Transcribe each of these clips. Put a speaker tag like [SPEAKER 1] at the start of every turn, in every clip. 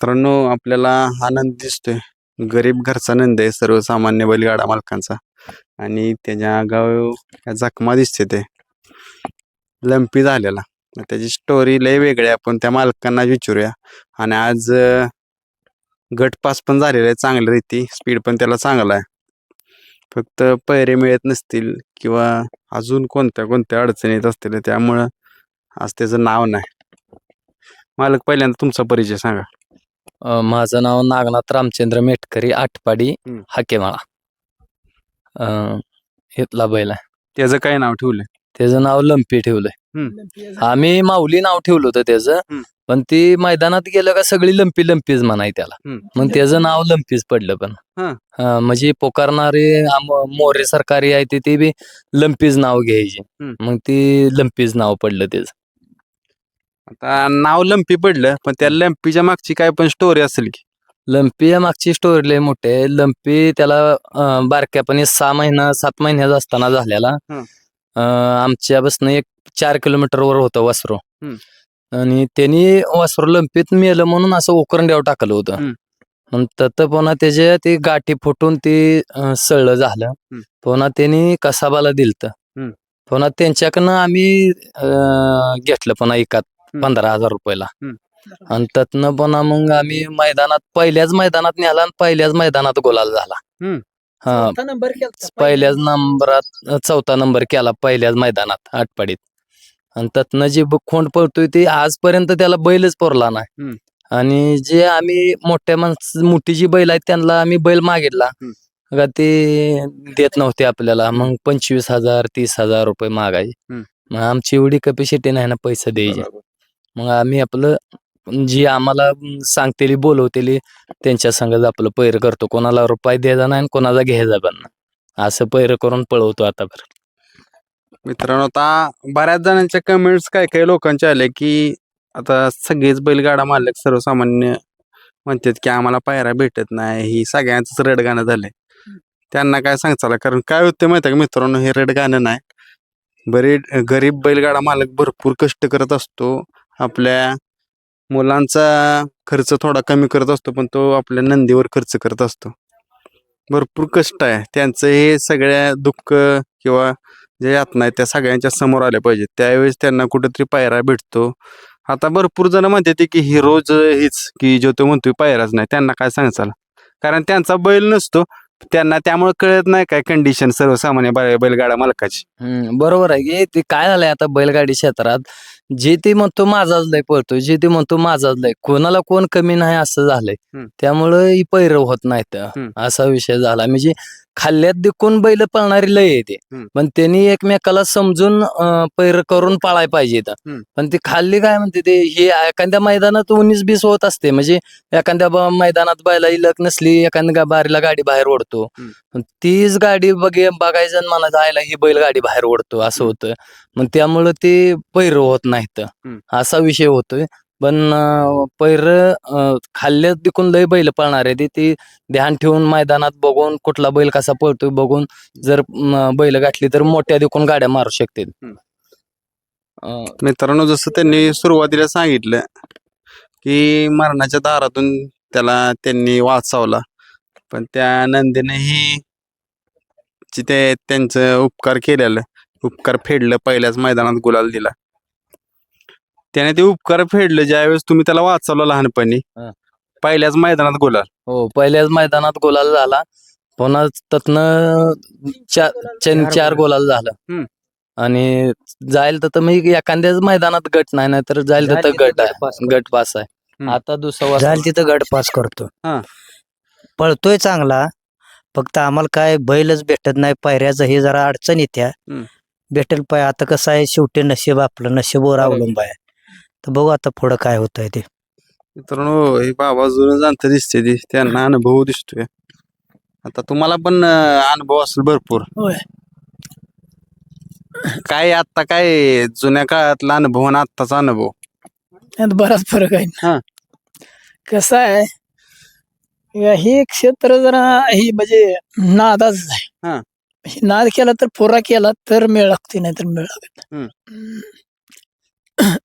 [SPEAKER 1] मित्रांनो आपल्याला आनंद दिसतोय. गरीब घरचा नंद आहे सर्वसामान्य बैलगाडा मालकांचा. आणि त्याच्या गाव ह्या जखमा दिसते ते. लंपी झालेला. त्याची स्टोरी लय वेगळी आहे. आपण त्या मालकांना विचारूया. आणि आज अं, गट पास पण झालेला आहे चांगल्या रीती. स्पीड पण त्याला चांगला आहे. फक्त पैरे मिळत नसतील किंवा अजून कोणत्या कोणत्या अडचणी येत असतील त्यामुळं आज त्याचं नाव नाही. मालक पहिल्यांदा तुमचा परिचय सांगा.
[SPEAKER 2] अ, माझं नाव नागनाथ रामचंद्र मेटकरी आटपाडी
[SPEAKER 1] हम्म.
[SPEAKER 2] हाकेमाळा अ, इथला बैल आहे
[SPEAKER 1] त्याचं काय नाव ठेवलंय
[SPEAKER 2] त्याचं नाव लंपी ठेवलंय आम्ही माऊली नाव ठेवलं होतं त्याचं
[SPEAKER 1] हम्म.
[SPEAKER 2] पण ती मैदानात गेलं का सगळी लंपी लंपीच म्हणाय त्याला
[SPEAKER 1] हम्म.
[SPEAKER 2] मग त्याचं नाव लंपीच पडलं पण
[SPEAKER 1] हा.
[SPEAKER 2] हा, म्हणजे पोकारणारे आम- मोरे सरकारी आहे ते ते बी लंपीच नाव घ्यायचे
[SPEAKER 1] हम्म.
[SPEAKER 2] मग ती लंपीच नाव पडलं त्याचं
[SPEAKER 1] आता नाव लंपी पडलं पण त्या लंपीच्या मागची काय पण स्टोरी असेल की
[SPEAKER 2] लंपी या मागची स्टोरी लय मोठी लंपी त्याला अं, बारक्यापणी सहा महिना सात महिन्याचा असताना झालेला
[SPEAKER 1] हं.
[SPEAKER 2] आमच्यापासून एक चार किलोमीटर वर होतं वासरू
[SPEAKER 1] हं.
[SPEAKER 2] आणि त्यांनी वासरू लंपीत मेलं म्हणून असं उकरंड्यावर टाकलं होतं
[SPEAKER 1] हं.
[SPEAKER 2] मग तत पुन्हा त्याच्या ती गाठी फुटून ती अं, सळलं झालं
[SPEAKER 1] हं.
[SPEAKER 2] पुन्हा त्यांनी कसाबाला दिलत
[SPEAKER 1] हं.
[SPEAKER 2] पुन्हा त्यांच्याकडनं आम्ही अं, घेतलं पुन्हा एकात. पंधरा हजार रुपयाला. आणि त्यातनं पुन्हा मग आम्ही मैदानात पहिल्याच मैदानात नेला आणि पहिल्याच मैदानात गोलाल झाला.
[SPEAKER 1] हं.
[SPEAKER 2] हा पहिल्याच नंबरात चौथा नंबर केला पहिल्याच मैदानात आटपाडीत. आणि त्यातनं जी खोंड पळतोय ती आजपर्यंत त्याला बैलच पुरला
[SPEAKER 1] हं.
[SPEAKER 2] नाही आणि जे आम्ही मोठ्या माणस मोठी जी बैल आहेत त्यांना आम्ही बैल मागितला. का ते देत नव्हते आपल्याला. मग पंचवीस हजार तीस हजार रुपये मागायचे. मग आमची एवढी कॅपॅसिटी नाही ना पैसे द्यायचे. मग आम्ही आपलं जी आम्हाला सांगतेली बोलवतेली त्यांच्या संगच आपलं पैर करतो. कोणाला रुपये द्यायचा नाही आणि कोणाला घ्यायचा पण नाही. असं पैर करून पळवतो आता
[SPEAKER 1] मित्रांनो आता बऱ्याच जणांच्या कमेंट्स काय काही लोकांचे आले की आता सगळेच बैलगाडा मालक सर्वसामान्य म्हणतात की आम्हाला पायरा भेटत नाही. ही सगळ्यांचंच रड गाणं झालंय. त्यांना काय सांगताला? कारण काय होते माहिती का मित्रांनो? हे रड गाणं नाही. बरे गरीब बैलगाडा मालक भरपूर कष्ट करत असतो. आपल्या मुलांचा खर्च थोडा कमी करत असतो पण तो आपल्या नंदीवर खर्च करत असतो. भरपूर कष्ट आहे. त्यांचं हे सगळ्या दुःख किंवा जे यातना आहेत त्या सगळ्यांच्या समोर आल्या पाहिजेत. त्यावेळेस त्यांना कुठेतरी पायरा भेटतो. आता भरपूर जण म्हणतात की ही रोज हीच की जो तो म्हणतोय पायराच नाही. त्यांना काय सांगाल कारण त्यांचा बैल नसतो. त्यांना त्यामुळे कळत नाही काय कंडिशन सर्वसामान्य बै- बैलगाडा मालकाची.
[SPEAKER 2] बरोबर आहे की. ते काय झालंय आता बैलगाडी क्षेत्रात? जे ते म्हणतो माझाच लय पळतो जे ते म्हणतो माझाच लय कोणाला कोण कमी नाही असं झालंय
[SPEAKER 1] हम्म.
[SPEAKER 2] त्यामुळं ही पैर होत नाहीत
[SPEAKER 1] हम्म.
[SPEAKER 2] असा विषय झाला म्हणजे खाल्ल्यात दिकून बैल पळणारी लय येते
[SPEAKER 1] हम्म.
[SPEAKER 2] पण त्यांनी एकमेकाला समजून पैर करून पाळाय पाहिजे
[SPEAKER 1] हम्म.
[SPEAKER 2] पण ते खाल्ली काय म्हणते ते हे एखाद्या मैदानात उन्नीस बीस होत असते म्हणजे एखाद्या ब- मैदानात बैला इलक नसली एखाद्या बारीला गाडी बाहेर ओढतो. पण तीच गाडी बघे बघायचं आणि म्हणायचं आयला ही बैलगाडी बाहेर ओढतो असं. होतं मग त्यामुळं ते पैर होत नाहीत. असा विषय होतोय. पण पैर खाल्ल्यात दिकून लय बैल पळणार आहे ते ते ध्यान ठेवून मैदानात बघून कुठला बैल कसा पळतोय बघून जर बैल गाठली तर मोठ्या दिकून गाड्या मारू. अं,
[SPEAKER 1] मित्रांनो जसं त्यांनी सुरुवातीला सांगितलं की मरणाच्या दारातून त्याला त्यांनी वाचवला. पण त्या नंदीनेही जिथे त्यांचं उपकार केलेलं उपकार फेडलं पहिल्याच मैदानात गुलाल दिला. त्याने ते उपकार फेडलं ज्यावेळेस तुम्ही त्याला वाचवलं लहानपणी.
[SPEAKER 2] हा.
[SPEAKER 1] पहिल्याच मैदानात गुलाल.
[SPEAKER 2] हो पहिल्याच मैदानात गोलाल झाला. पुन्हा त्यातनं चार चार चार गोलाल झालं. आणि जाईल तर मग एखाद्याच मैदानात गट नाही नाही तर जाईल तर गट आहे. गट पास आहे.
[SPEAKER 1] हम्म.
[SPEAKER 2] आता दुसरा
[SPEAKER 3] जाईल तिथं गट पास करतो.
[SPEAKER 1] हा.
[SPEAKER 3] पळतोय चांगला. फक्त आम्हाला काय बैलच भेटत नाही पायऱ्याचं हे जरा अडचण येत्या.
[SPEAKER 1] हम्म.
[SPEAKER 3] भेटेल पाय. आता कसं आहे शेवटी नशीब आपलं नशीबवर
[SPEAKER 1] बरोबर.
[SPEAKER 3] अवलंब आहे. तर बघू आता पुढं काय होत आहे ते.
[SPEAKER 1] मित्रांनो हे बाबा जुनं जाणतं दिसते ती. त्यांना अनुभव दिसतोय. आता तुम्हाला पण अं, अनुभव असेल भरपूर.
[SPEAKER 4] होय.
[SPEAKER 1] काय आता काय जुन्या काळातला अनुभव आणि आत्ताचा अनुभव?
[SPEAKER 4] यात बराच फरक आहे
[SPEAKER 1] हा.
[SPEAKER 4] कसं आहे या हे क्षेत्र जरा ही म्हणजे नादाच
[SPEAKER 1] हा.
[SPEAKER 4] आहे नाद केला तर पुरा केला तर मेळ लागते नाही तर मेळ लागत
[SPEAKER 1] हम्म.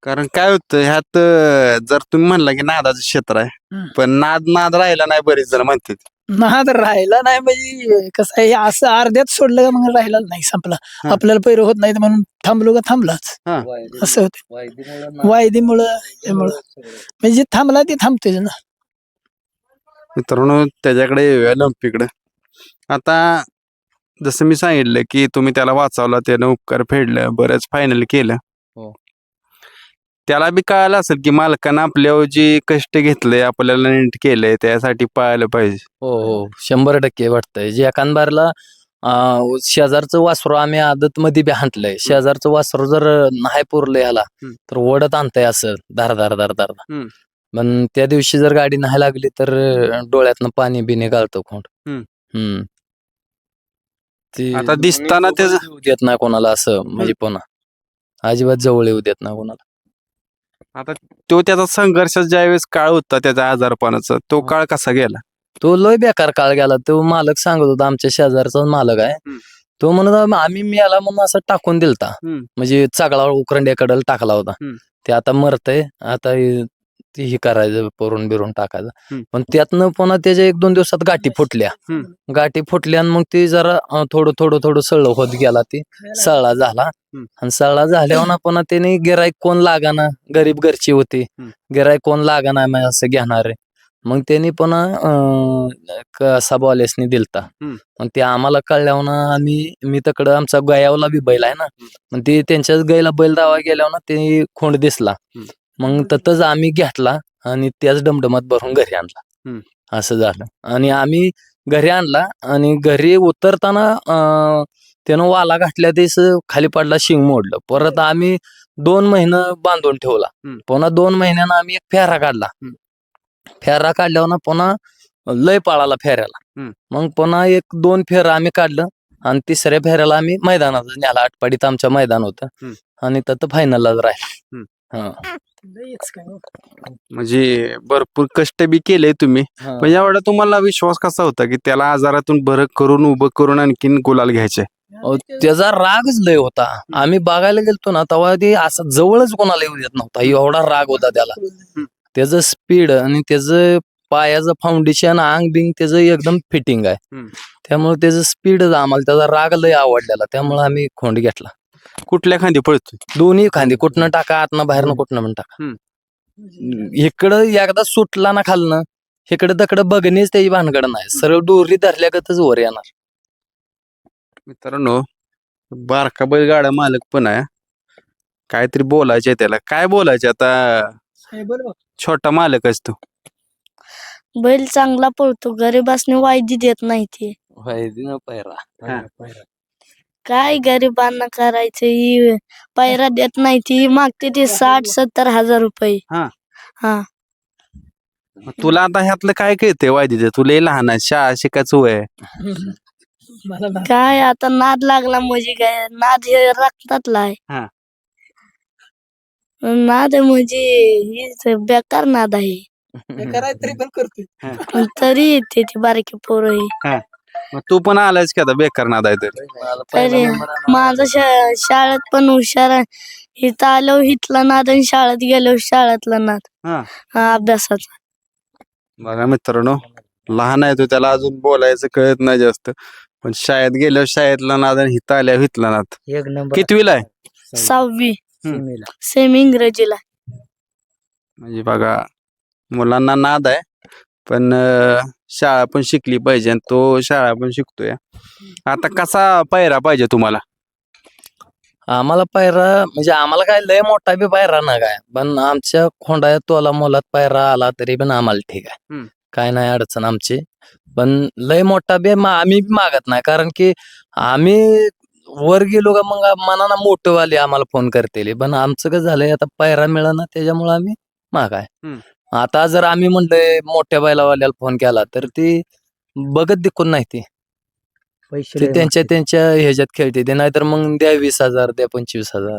[SPEAKER 1] कारण काय होतं ह्यात अं, जर तुम्ही म्हणला की नादाचं क्षेत्र आहे
[SPEAKER 4] हम्म.
[SPEAKER 1] पण नाद नाद राहिला नाही बरेच जण म्हणतात
[SPEAKER 4] नाद राहिला नाही म्हणजे कसं आहे असं अर्ध्यात सोडलं का मग राहिलाच नाही संपला
[SPEAKER 1] हा.
[SPEAKER 4] आपल्याला पैर होत नाही म्हणून थांबलो का थांबलाच
[SPEAKER 1] हा.
[SPEAKER 4] असं होतं वायदीमुळं त्यामुळं म्हणजे जे थांबला ते थांबतोय ना
[SPEAKER 1] मित्रांनो त्याच्याकडे येऊया लंपीकडे आता जसं मी सांगितलं की तुम्ही त्याला वाचवला त्यानं उपकार फेडलं बरंच फायनल केलं. त्याला बी कळालं असेल की मालकानं आपल्यावर जी कष्ट घेतले आपल्याला नीट केलंय त्यासाठी पाहायला पाहिजे.
[SPEAKER 2] हो हो. शंभर टक्के वाटतंय. जे अं, शेजारचं वासरू आम्ही आदत मध्ये बी हांटलंय शेजारचं वासरू जर नाही पुरलं
[SPEAKER 1] हम्म.
[SPEAKER 2] तर ओढत आणतंय असं धार धार धार धार.
[SPEAKER 1] हम्म.
[SPEAKER 2] पण त्या दिवशी जर गाडी नाही लागली तर डोळ्यातनं पाणी बिणी गाळतो खोंड.
[SPEAKER 1] हम्म.
[SPEAKER 2] हम्म. ते
[SPEAKER 1] आता दिसताना त्याचं-
[SPEAKER 2] येऊ देत नाही कोणाला असं म्हणजे पुन्हा. अजिबात जवळ येऊ देत नाही कोणाला.
[SPEAKER 1] तो त्याचा संघर्ष ज्यावेळेस काळ होता त्याच्या आजारपणाचा तो काळ कसा गेला
[SPEAKER 2] तो लय बेकार काळ गेला तो मालक सांगत होता आमच्या शेजारचाच मालक आहे. तो म्हणत आम्ही मियाला म्हणून असं टाकून दिलता. म्हणजे चागला उकरंड्याकडे टाकला होता. ते आता मरतय आता हे- ते हे करायचं परून बिरून टाकायचं. पण त्यातनं पुन्हा त्याच्या एक दोन दिवसात गाठी फुटल्या. गाठी फुटल्या आणि मग ते जरा थोडं थोडं थोडं सळ होत गेला ते सळा झाला आणि सळा झाल्यावर ना पुन्हा त्याने गिराईक कोण लागाना गरीब घरची होती.
[SPEAKER 1] हम्म.
[SPEAKER 2] गिराईक कोण लागाना मग असं घेणार मग त्यांनी पुन्हा अं, कसा बॉलेसनी दिलता.
[SPEAKER 1] हम्म.
[SPEAKER 2] मग ते आम्हाला कळल्यावर ना आम्ही मी तिकडं आमचा गयावला बी बैल आहे ना. मग ते त्यांच्याच गायला बैल दावा गेल्यावर ना ते खोंड दिसला.
[SPEAKER 1] हम्म.
[SPEAKER 2] मग ततच आम्ही घेतला आणि त्याच डमडमात भरून घरी आणला.
[SPEAKER 1] हम्म.
[SPEAKER 2] असं झालं. आणि आम्ही घरी आणला आणि घरी उतरताना अं, त्यानं वाला घातल्या तेच खाली पडला शिंग मोडलं परत आम्ही दोन महिने बांधून ठेवला
[SPEAKER 1] हम्म.
[SPEAKER 2] पुन्हा दोन महिन्यानं आम्ही एक फेरा काढला
[SPEAKER 1] हम्म.
[SPEAKER 2] फेरा काढल्यावर ना पुन्हा लय पाळाला फेऱ्याला
[SPEAKER 1] हम्म.
[SPEAKER 2] मग पुन्हा एक दोन फेरा आम्ही काढलं आणि तिसऱ्या फेऱ्याला आम्ही मैदानात न्याला आटपाडीत आमचं मैदान होतं
[SPEAKER 1] हम्म.
[SPEAKER 2] आणि तिथं फायनललाच राहिलं. हा.
[SPEAKER 1] म्हणजे भरपूर कष्ट बी केले तुम्ही
[SPEAKER 2] हा.
[SPEAKER 1] पण एवढा तुम्हाला विश्वास कसा होता की त्याला आजारातून बरं करून उभं करून आणखीन गुलाल घ्यायचे
[SPEAKER 2] अहो, त्याचा रागच लय होता. आम्ही बघायला गेलतो ना तेव्हा ते असं जवळच कोणाला येऊ देत नव्हता. एवढा राग होता त्याला. त्याचं स्पीड आणि त्याचं पायाचं फाउंडेशन अंग बिंग त्याचं एकदम फिटिंग आहे.
[SPEAKER 1] हम्म.
[SPEAKER 2] त्यामुळे त्याचं स्पीडच आम्हाला त्याचा राग लय आवडलेला. त्यामुळे आम्ही खोंड घेतला.
[SPEAKER 1] कुठल्या खांदी पळतोय?
[SPEAKER 2] दोन्ही खांदी. कुठनं टाका आतनं बाहेरनं कुठनं पण टाका. इकडं एकदा सुटला ना खालनं इकडं तकडं बघणेच त्याची भानगड नाही. सरळ दोरी धरल्यागतच वर येणार.
[SPEAKER 1] मित्रांनो बारका बैलगाडा मालक पण आहे. काहीतरी बोलायचे त्याला. काय बोलायचे आता?
[SPEAKER 4] बरोबर
[SPEAKER 1] छोटा मालक असतो
[SPEAKER 5] बैल चांगला पळतो. गरीबासने वायदी देत नाही ते.
[SPEAKER 2] पायरा.
[SPEAKER 5] काय गरिबांना करायचं ही पैरा देत नाही ती. मागते ते साठ सत्तर हजार रुपये.
[SPEAKER 1] हा.
[SPEAKER 5] हा.
[SPEAKER 1] तुला आता ह्यातलं काय कळतंय वायदीचं तुला लहान आहे शाळा शिकायचं वय आहे.
[SPEAKER 4] मला
[SPEAKER 5] काय आता नाद लागला म्हणजे काय? नाद हे रक्तातला आहे
[SPEAKER 1] हा.
[SPEAKER 5] नाद म्हणजे हेच बेकार नाद आहे.
[SPEAKER 4] हे करायचं तरी पण करतोय.
[SPEAKER 5] पण तरी येते ती बारकी पोरं ही.
[SPEAKER 1] मग तू पण आलायस की आता? बेकार नाद आहे तर
[SPEAKER 5] तरी माझं शा- शाळेत पण हुशार आहे. इथं आलो इथला नाद आणि शाळेत गेलो शाळेतला नाद.
[SPEAKER 1] हा.
[SPEAKER 5] हा, अभ्यासाचा.
[SPEAKER 1] बघा मित्रांनो लहान आहे तो त्याला अजून बोलायचं कळत नाही जास्त. पण शाळेत गेल्यावर शाळेतला नाद आणि हिथं आल्यावर हिथला नाद.
[SPEAKER 3] एक नंबर
[SPEAKER 1] कितवीला आहे?
[SPEAKER 5] सहावी.
[SPEAKER 3] सीमेला.
[SPEAKER 5] सेमी इंग्रजीला.
[SPEAKER 1] म्हणजे बघा मुलांना नाद आहे पण अं, शाळा पण शिकली पाहिजे आणि तो शाळा पण शिकतोय. आता कसा पायरा पाहिजे तुम्हाला?
[SPEAKER 2] आम्हाला पायरा म्हणजे आम्हाला काय लय मोठा बी पायरा ना काय पण आमच्या खोंडा तोला मोलात पायरा आला तरी पण आम्हाला ठीक आहे.
[SPEAKER 1] हम्म.
[SPEAKER 2] काय नाही अडचण आमची. पण लय मोठा बी मा- आम्ही बी मागत नाही. कारण की आम्ही वर गेलो का मग मनाना मोठंवाले आम्हाला फोन करतील. पण आमचं कसं झालंय आता पायरा मिळाला त्याच्यामुळे आम्ही मागाय
[SPEAKER 1] हम्म.
[SPEAKER 2] आता जर आम्ही म्हणलोय मोठ्या बैलावाल्याला फोन केला तर ती बघत दिकून नाही ती.
[SPEAKER 3] पैसे
[SPEAKER 2] ते
[SPEAKER 3] लय
[SPEAKER 2] त्यांच्या
[SPEAKER 3] मागतात.
[SPEAKER 2] त्यांच्या ह्याच्यात खेळते ते. नाहीतर मग द्या वीस हजार द्या पंचवीस हजार.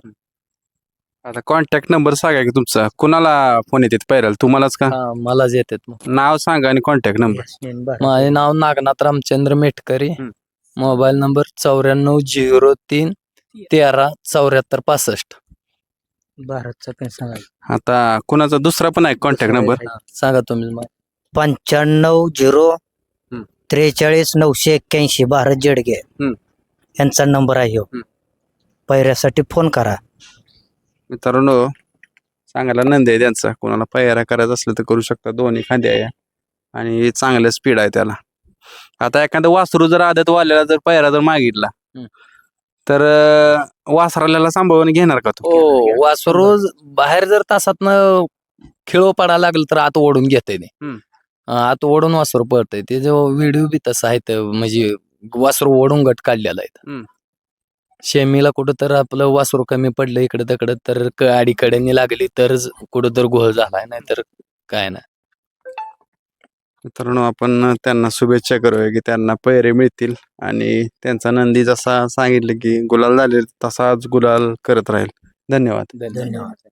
[SPEAKER 1] आता कॉन्टॅक्ट नंबर सांगा की तुमचा कुणाला फोन येतात पायराला तुम्हालाच का
[SPEAKER 2] हा मलाच येतात मग
[SPEAKER 1] नाव सांगा आणि कॉन्टॅक्ट नंबर.
[SPEAKER 2] माझे नाव नागनाथ रामचंद्र मेटकरी
[SPEAKER 1] हम्म.
[SPEAKER 2] मोबाईल नंबर चौऱ्याण्णव झिरो तीन तेरा चौऱ्याहत्तर पासष्ट
[SPEAKER 3] भारतचा पण सांगा
[SPEAKER 1] आता कुणाचा दुसरा पण आहे कॉन्टॅक्ट नंबर
[SPEAKER 2] सांगा तुम्ही मग.
[SPEAKER 3] पंच्याण्णव झिरो
[SPEAKER 1] हम्म.
[SPEAKER 3] त्रेचाळीस नऊशे एक्क्याऐंशी भारत जेडगे
[SPEAKER 1] हम्म.
[SPEAKER 3] यांचा नंबर आहे ह्यो.
[SPEAKER 1] हम्म.
[SPEAKER 3] पैऱ्यासाठी फोन करा
[SPEAKER 1] मित्रांनो सांगायला नंदी आहे त्यांचा. कोणाला पायऱ्या करायचं असलं तर करू शकता. दोन्ही खांदे आहे. आणि चांगलं स्पीड आहे त्याला. आता एखादं वासरू जर आदत वाल्याला जर पायरा जर मागितला. तर वासराला सांभाळून घेणार का तू?
[SPEAKER 2] हो वासरू बाहेर जर तासातनं खेळो पडायला लागलं तर आत ओढून घेते आत ओढून वासरू पडतंय ते जो व्हिडिओ बी तसा आहे म्हणजे वासरू ओढून गट काढलेला आहे. शेमीला कुठं तर आपलं वासरू कमी पडलं इकडे तिकडे तर क- लागली तर कुठं तर घोळ झालाय नाही तर काय नाही.
[SPEAKER 1] मित्रांनो आपण त्यांना शुभेच्छा करूया की त्यांना पैरे मिळतील आणि त्यांचा नंदी जसा सांगितलं की गुलाल झाले तसाच गुलाल करत राहील. धन्यवाद.
[SPEAKER 2] धन्यवाद.